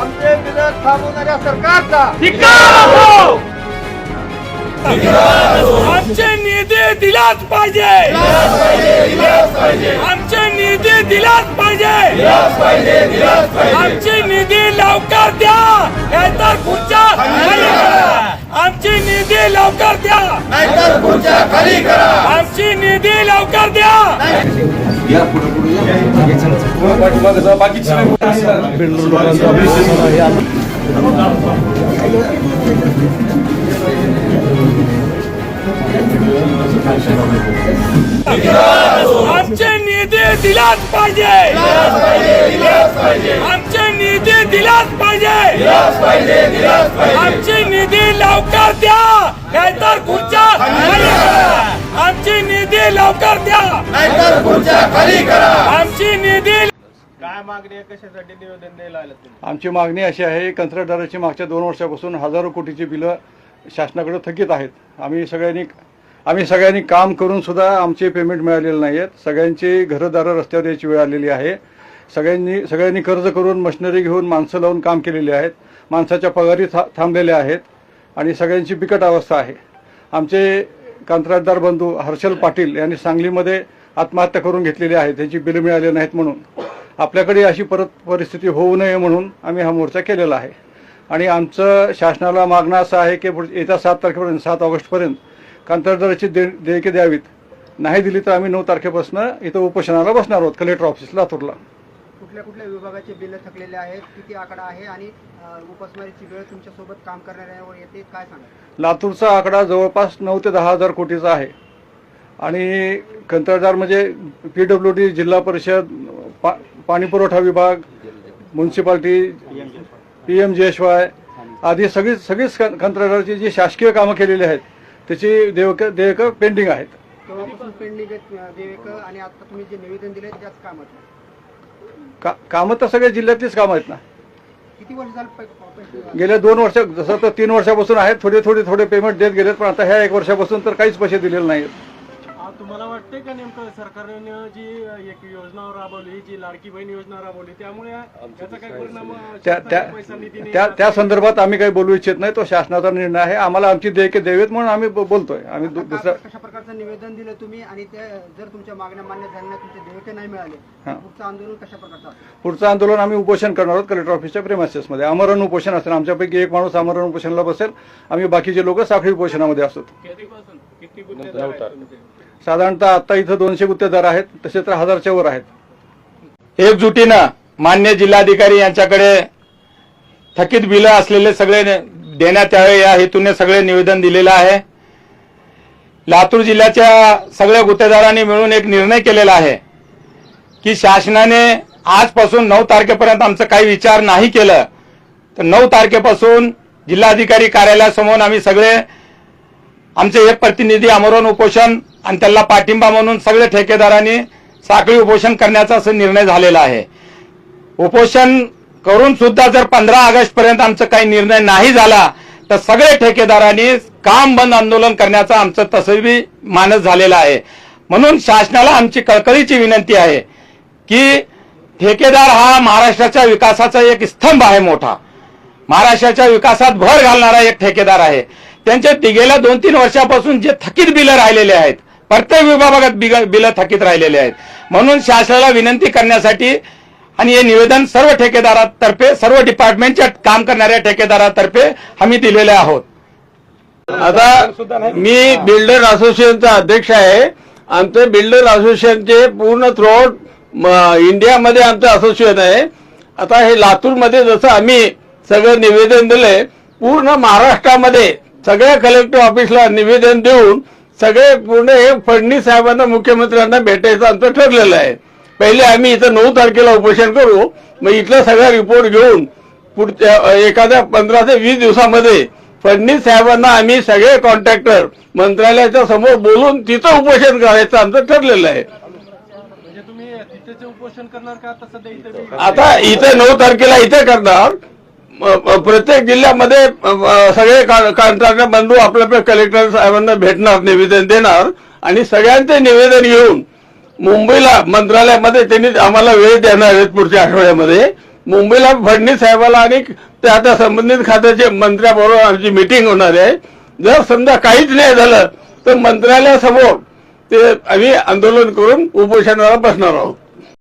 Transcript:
आमचे विरोध थांबवणाऱ्या सरकारचा आमचे निधी दिलाच पाहिजे. आमचे निधी दिलाच पाहिजे. आमचे निधी लवकर द्या. नाहीतर पुढच्या खाली करा आमची निधी लवकर द्या. नाहीतर पुढच्या खाली करा. आमची निधी लवकर द्या. आमचे निधी दिलाच पाहिजे. आमचे निधी दिलाच पाहिजे. आमची निधी लवकर द्या. नाहीतर खुर्च्या खाली करा. आमची निधी लवकर द्या. नाहीतर पुढच्या खाली करा. आमची निधी काय मागणी आहे? कशासाठी निवेदन द्यायला आलं तुम्ही? आमची मागणी अशी आहे कंत्राटदाराची मागच्या दोन वर्षापासून हजारो कोटीची बिलं शासनाकडे थकीत आहेत. आम्ही सगळ्यांनी आम्ही सगळ्यांनी काम करून सुद्धा आमचे पेमेंट मिळालेले नाही आहेत सगळ्यांची घरंदारं रस्त्यावर यायची वेळ आलेली आहे. सगळ्यांनी सगळ्यांनी कर्ज करून मशिनरी घेऊन माणसं लावून काम केलेले आहेत. माणसाच्या पगारी था थांबलेल्या आहेत. आणि सगळ्यांची बिकट अवस्था आहे. आमचे कंत्राटदार बंधू हर्षल पाटील यांनी सांगलीमध्ये आत्महत्या करून घेतलेली आहे. त्यांची बिलं मिळाली नाहीत म्हणून. आपल्याकडे अशी परत परिस्थिती होऊ नये म्हणून आम्ही हा मोर्चा केलेला आहे. आणि आमचं शासनाला मागणं असं आहे की पुढ- येत्या सात तारखेपर्यंत सात ऑगस्टपर्यंत कंत्राटदाराची दे देयके द्यावीत. नाही दिली तर आम्ही नऊ तारखेपासून इथं उपोषणाला बसणार आहोत कलेक्टर ऑफिस लातूरला. कुठल्या कुठल्या विभागाचे बिल थकलेले आहेत किती आकडा आहे आणि उपासमारीची वेळ तुमच्यासोबत काम करणाऱ्यावर येते काय सांगा लातूरचा आकडा जवळपास नऊ ते दहा हजार कोटीचा आहे. आणि कंत्राटदार म्हणजे पी डब्ल्यू डी जिल्हा परिषद पा पाणी पुरवठा विभाग municipality P M G S Y आदी सगळी सगळीच कंत्राटदाराची जी शासकीय कामं केलेली आहेत त्याची देवक देयकं पेंडिंग आहेत. पेंडिंग देवेक आणि आता तुम्ही जे निवेदन दिले त्याच कामात का कामं तर सगळ्या जिल्ह्यातलीच कामं आहेत ना. किती वर्ष झालं पै- गेल्या दोन वर्ष जसं तर तीन वर्षापासून आहेत थोडे थोडे थोडे पेमेंट देत गेलेत पण आता ह्या एक वर्षापासून तर काहीच पैसे दिलेले नाहीत. आ, तुम्हाला वाटते का नेमकं सरकारनं जी एक योजना राबवली जी लाडकी बहीण योजना राबवली त्यामुळे परिणाम अ, त्या शेतकऱ्यांना पैसा. संदर्भात आम्ही काही बोलू इच्छित नाही तो शासनाचा निर्णय आहे. आम्हाला आमची देयके द्यावेत म्हणून आम्ही ब- बोलतोय. आम्ही दु- दुसऱ्या कशा प्रकारचं निवेदन दिलं तुम्ही आणि ते जर तुमच्या मागण्या मान्य झाल्या नाही, तुमचे देवेके नाही मिळाले हा. पुढचं आंदोलन कशा प्रकारचं असेल? पुढचं आंदोलन आम्ही उपोषण करणार आहोत कलेक्टर ऑफिसच्या प्रेमासेसमध्ये आमरण उपोषण असेल आमच्यापैकी एक माणूस आमरण उपोषणाला बसेल आम्ही बाकीचे लोक साखळी उपोषणामध्ये असतो कधीपासून किती गुन्हेगार आहेत तुमचे? साधारणतः आता इथं दोनशे गुत्तेदार आहेत तसे तर हजारच्या वर आहेत एकजुटीनं मान्य जिल्हाधिकारी यांच्याकडे थकीत बिलं असलेले सगळे ने- देण्यात यावे या हेतूने सगळे निवेदन दिलेलं आहे लातूर जिल्ह्याच्या सगळ्या गुत्तेदारांनी मिळून एक निर्णय केलेला आहे की शासनाने आजपासून नऊ तारखेपर्यंत आमचं काही विचार नाही केलं. तर नऊ तारखेपासून जिल्हाधिकारी कार्यालयासमोर आम्ही सगळे आमचे हे प्रतिनिधी आमरण उपोषण आणि त्याला पाठिंबा म्हणून सगळे ठेकेदारांनी साखळी उपोषण करण्याचा असं निर्णय झालेला आहे. उपोषण करून सुद्धा जर पंधरा ऑगस्ट पर्यंत आमचा काही निर्णय नाही झाला तर सगळे ठेकेदारांनी काम बंद आंदोलन करण्याचा आमचं तसबी मानस झालेला आहे. म्हणून शासनाला आमची कळकळीची विनंती आहे की ठेकेदार हा महाराष्ट्राच्या विकासाचा एक स्तंभ आहे मोठा. महाराष्ट्राच्या विकासात भर घालणारा एक ठेकेदार आहे. त्यांचे गेल्या दोन तीन वर्षापासून जे थकीत बिलं राहिलेले आहेत प्रत्येक विभागात बिलं थकीत राहिलेले आहेत. म्हणून शासनाला विनंती करण्यासाठी आणि हे निवेदन सर्व ठेकेदारातर्फे सर्व डिपार्टमेंटच्या काम करणाऱ्या ठेकेदारातर्फे आम्ही दिलेले आहोत. आता मी बिल्डर असोसिएशनचा अध्यक्ष आहे. आमचे बिल्डर असोसिएशनचे पूर्ण थ्रूआउट इंडियामध्ये आमचं असोसिएशन आहे. आता हे लातूरमध्ये जसं आम्ही सगळं निवेदन दिलंय पूर्ण महाराष्ट्रामध्ये सगळ्या कलेक्टर ऑफिसला निवेदन देऊन सगळे पूर्ण हे फडणवीस साहेबांना मुख्यमंत्र्यांना भेटायचं आमचं ठरलेलं आहे. पहिले आम्ही इथं नऊ तारखेला उपोषण करू मग इथला सगळा रिपोर्ट घेऊन पुढच्या एखाद्या पंधरा ते वीस दिवसामध्ये फडणवीस साहेबांना आम्ही सगळे कॉन्ट्रॅक्टर मंत्रालयाच्या समोर बोलून तिथं उपोषण करायचं आमचं ठरलेलं आहे. म्हणजे तुम्ही तिथेच उपोषण करणार का आता इथे नऊ तारखेला इथे करणार. प्रत्येक जिल्ह्यामध्ये सगळे कॉन्ट्रॅक्टर बंधू आपल्या कलेक्टर साहेबांना भेटणार निवेदन देणार आणि सगळ्यांचे निवेदन घेऊन मुंबईला मंत्रालयामध्ये त्यांनी आम्हाला वेळ देणार आहेत पुढच्या आठवड्यामध्ये. मुंबईला फडणवीस साहेबाला आणि त्या त्या संबंधित खात्याचे मंत्र्याबरोबर आमची मिटिंग होणार आहे. जर समजा काहीच नाही झालं तर मंत्रालयासमोर ते आम्ही आंदोलन करून उपोषणाला बसणार आहोत.